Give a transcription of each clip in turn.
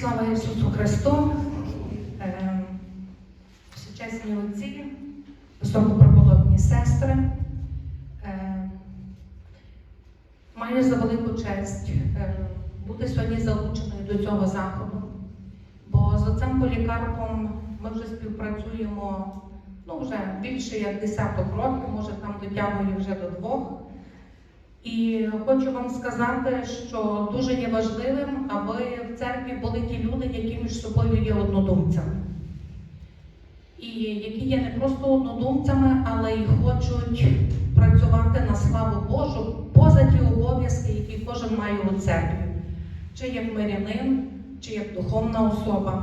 Слава Ісусу Христу! Е, Всечесні отці, високопреподобні сестри. Е, Маю за велику честь е, бути сьогодні залученою до цього заходу, бо з отцем Полікарпом ми вже співпрацюємо ну, вже більше як десяток років, може там дотягую вже до двох. І хочу вам сказати, що дуже є важливим, аби в церкві були ті люди, які між собою є однодумцями. І які є не просто однодумцями, але й хочуть працювати на славу Божу поза ті обов'язки, які кожен має у церкві, чи як мирянин, чи як духовна особа.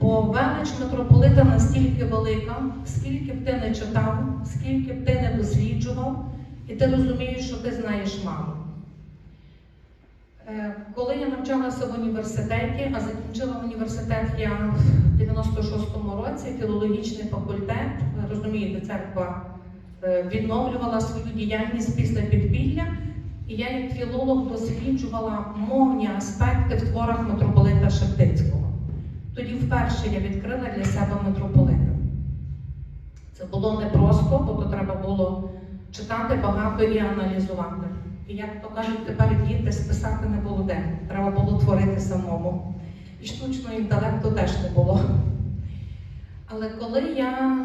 Бо велич митрополита настільки велика, скільки б ти не читав, скільки б ти не досліджував, і ти розумієш, що ти знаєш мало. Е, Коли я навчалася в університеті, а закінчила університет я в 96-му році, філологічний факультет, розумієте, церква е, відновлювала свою діяльність після підпілля, і я як філолог досліджувала мовні аспекти в творах митрополита Шептицького. Тоді вперше я відкрила для себе митрополита. Це було непросто, бо то треба було читати багато і аналізувати. І як то кажуть, тепер діти списати не було де. Треба було творити самому. І штучного інтелекту теж не було. Але коли я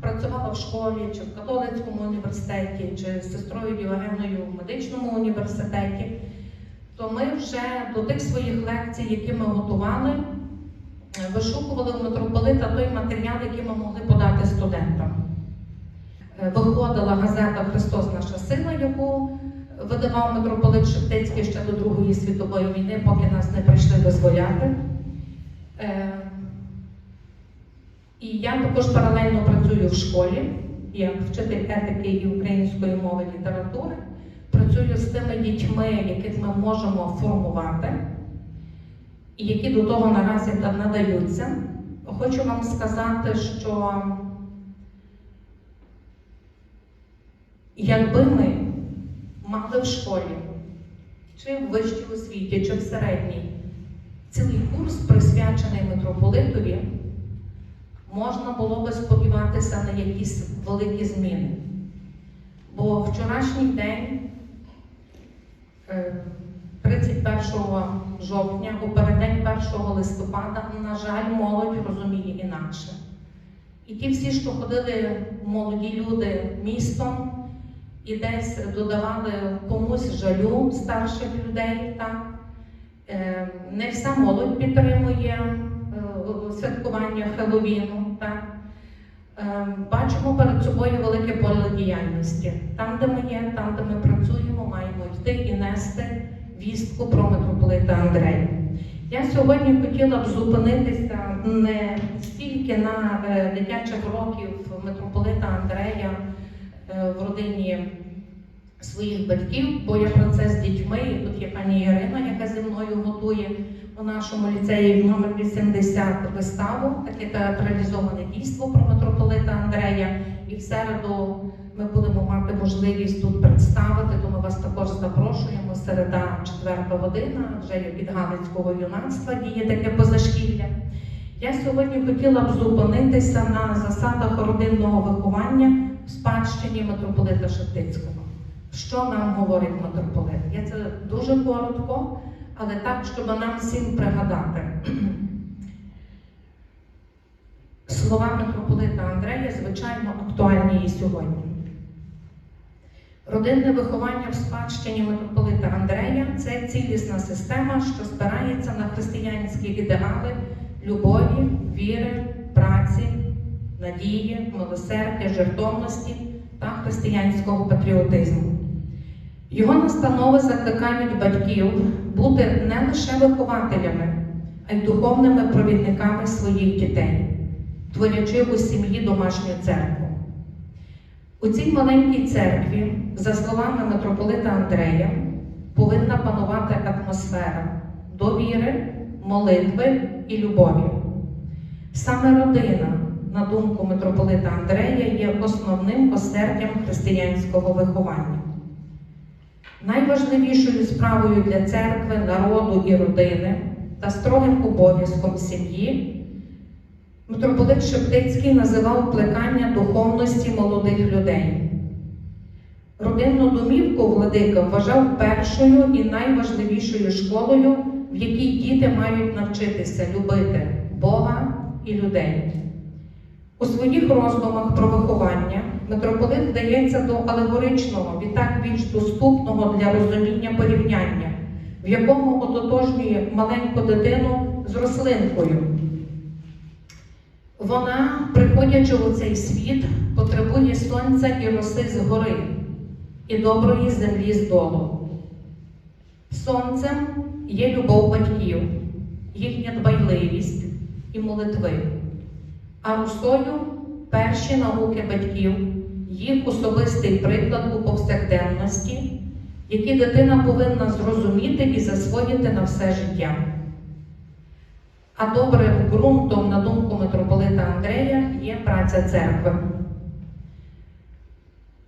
працювала в школі, чи в католицькому університеті, чи з сестрою Діогеною в медичному університеті, то ми вже до тих своїх лекцій, які ми готували, вишукували в митрополита той матеріал, який ми могли подати студентам. Е, Виходила газета Христос наша сила, яку видавав митрополит Шептицький ще до Другої світової війни, поки нас не прийшли визволяти. Е, І я також паралельно працюю в школі як вчитель етики і української мови літератури. Працюю з тими дітьми, яких ми можемо формувати, і які до того наразі надаються. Хочу вам сказати, що якби ми мали в школі, чи в вищій освіті, чи в середній, цілий курс присвячений митрополитові, можна було би сподіватися на якісь великі зміни. Бо вчорашній день, е, 31 жовтня, у переддень 1 листопада, на жаль, молодь розуміє інакше. І ті всі, що ходили молоді люди містом, і десь додавали комусь жалю старших людей. Так? Е, Не вся молодь підтримує е, святкування Хеллоуіну. Так? Е, Бачимо перед собою велике поле діяльності. Там, де ми є, там, де ми працюємо, маємо йти і нести вістку про митрополита Андрея. Я сьогодні хотіла б зупинитися не стільки на дитячих років митрополита Андрея в родині своїх батьків, бо я про це з дітьми. Тут є пані Ірина, яка зі мною готує у нашому ліцеї номер 80 виставу, таке театралізоване дійство про митрополита Андрея. І в середу ми будемо мати можливість тут представити, тому вас також запрошуємо. Середа, четверта година, вже від Галицького юнацтва діє таке позашкілля. Я сьогодні хотіла б зупинитися на засадах родинного виховання спадщині митрополита Шептицького. Що нам говорить митрополит? Я це дуже коротко, але так, щоб нам всім пригадати. Слова митрополита Андрея, звичайно, актуальні і сьогодні. Родинне виховання в спадщині митрополита Андрея це цілісна система, що спирається на християнські ідеали любові, віри, надії, милосердя, жертовності та християнського патріотизму. Його настанови закликають батьків бути не лише вихователями, а й духовними провідниками своїх дітей, творячи у сім'ї домашню церкву. У цій маленькій церкві, за словами митрополита Андрея, повинна панувати атмосфера довіри, молитви і любові. Саме родина, на думку митрополита Андрея, є основним осердям християнського виховання. Найважливішою справою для церкви, народу і родини та строгим обов'язком сім'ї, митрополит Шептицький називав плекання духовності молодих людей. Родинну домівку владика вважав першою і найважливішою школою, в якій діти мають навчитися любити Бога і людей. У своїх роздумах про виховання митрополит вдається до алегоричного, відтак більш доступного для розуміння порівняння, в якому ототожнює маленьку дитину з рослинкою. Вона, приходячи у цей світ, потребує сонця і роси згори, і доброї землі здолу. Сонцем є любов батьків, їхня дбайливість і молитви, а росою перші науки батьків, їх особистий приклад у повсякденності, які дитина повинна зрозуміти і засвоїти на все життя. А добрим ґрунтом, на думку митрополита Андрея, є праця церкви.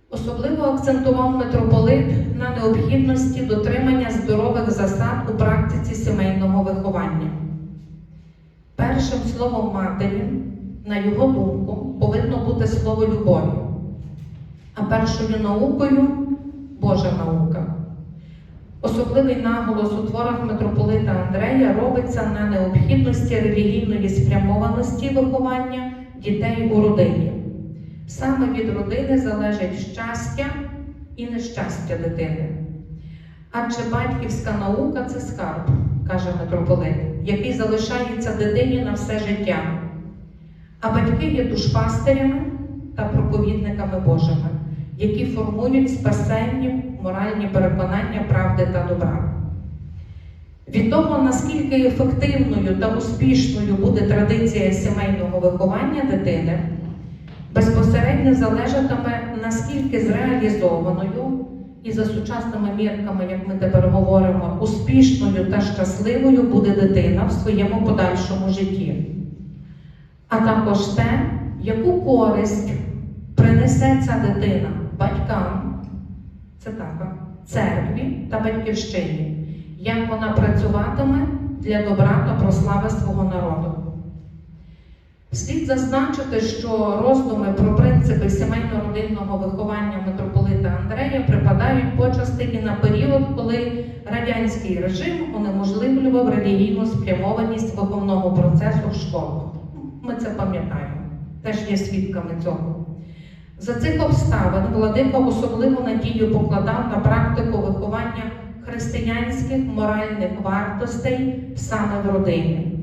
Особливо акцентував митрополит на необхідності дотримання здорових засад у практиці сімейного виховання. Першим словом матері, на його думку, повинно бути слово любові, а першою наукою Божа наука. Особливий наголос у творах митрополита Андрея робиться на необхідності релігійної спрямованості виховання дітей у родині. Саме від родини залежить щастя і нещастя дитини. Адже батьківська наука це скарб, каже митрополит, який залишається дитині на все життя. А батьки є душпастирями та проповідниками Божими, які формують спасенні моральні переконання правди та добра. Від того, наскільки ефективною та успішною буде традиція сімейного виховання дитини, безпосередньо залежатиме, наскільки зреалізованою і за сучасними мірками, як ми тепер говоримо, успішною та щасливою буде дитина в своєму подальшому житті. А також те, яку користь принесе ця дитина батькам, цитата, церкві та батьківщині, як вона працюватиме для добра та прослави свого народу. Слід зазначити, що роздуми про принципи сімейно-родинного виховання митрополита Андрея припадають почасти і на період, коли радянський режим унеможливлював релігійну спрямованість виховного процесу в школах. Ми це пам'ятаємо, теж є свідками цього. За цих обставин владика особливу надію покладав на практику виховання християнських моральних вартостей саме в родині.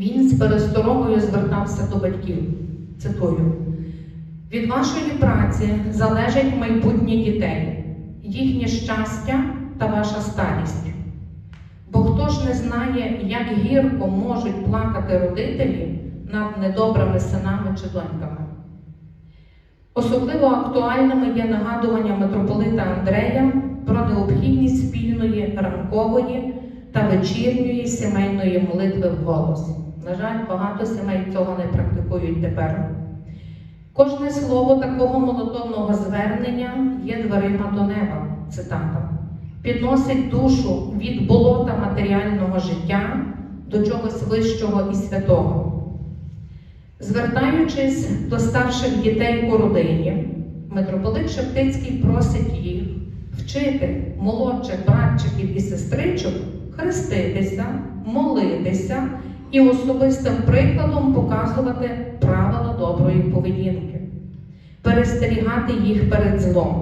Він з пересторогою звертався до батьків. Цитую: від вашої праці залежить майбутнє дітей, їхнє щастя та ваша старість. Бо хто ж не знає, як гірко можуть плакати родителі над недобрими синами чи доньками? Особливо актуальними є нагадування митрополита Андрея про необхідність спільної ранкової та вечірньої сімейної молитви вголос. На жаль, багато сімей цього не практикують тепер. Кожне слово такого молотовного звернення є дверима до неба, цитата, підносить душу від болота матеріального життя до чогось вищого і святого. Звертаючись до старших дітей у родині, митрополит Шептицький просить їх вчити молодших братчиків і сестричок хреститися, молитися і особистим прикладом показувати правила доброї поведінки, перестерігати їх перед злом.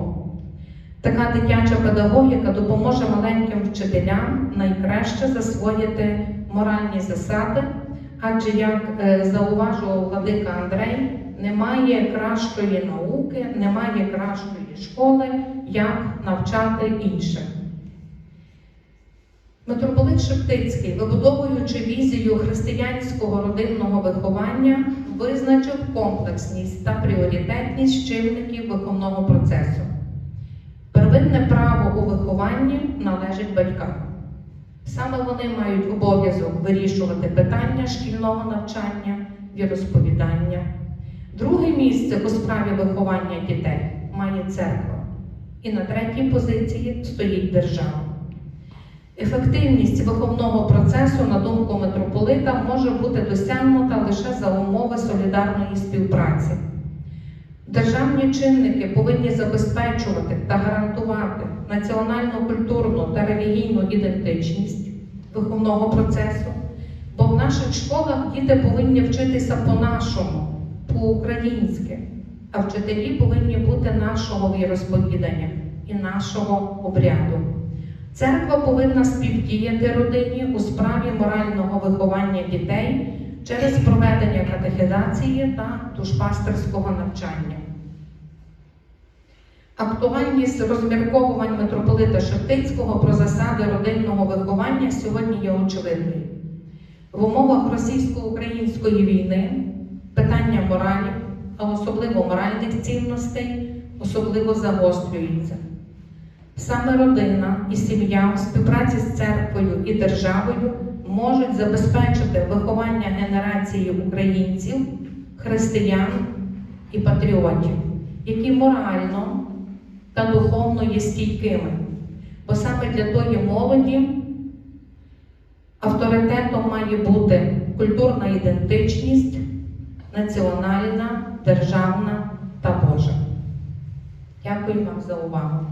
Така дитяча педагогіка допоможе маленьким вчителям найкраще засвоїти моральні засади, адже, як е, зауважував владика Андрей, немає кращої науки, немає кращої школи, як навчати інших. Митрополит Шептицький, вибудовуючи візію християнського родинного виховання, визначив комплексність та пріоритетність чинників виховного процесу. Первинне право у вихованні належить батькам. Саме вони мають обов'язок вирішувати питання шкільного навчання, віросповідання. Друге місце у справі виховання дітей має церква. І на третій позиції стоїть держава. Ефективність виховного процесу, на думку митрополита, може бути досягнута лише за умови солідарної співпраці. Державні чинники повинні забезпечувати та гарантувати національну, культурну та релігійну ідентичність виховного процесу, бо в наших школах діти повинні вчитися по-нашому, по-українськи, а вчителі повинні бути нашого віросповідання і нашого обряду. Церква повинна співдіяти родині у справі морального виховання дітей через проведення катехизації та душпастерського навчання. Актуальність розмірковувань митрополита Шептицького про засади родинного виховання сьогодні є очевидною. В умовах російсько-української війни питання моралі, а особливо моральних цінностей, особливо загострюється. Саме родина і сім'я в співпраці з церквою і державою можуть забезпечити виховання генерації українців, християн і патріотів, які морально та духовно є стійкими. Бо саме для тої молоді авторитетом має бути культурна ідентичність, національна, державна та Божа. Дякую вам за увагу.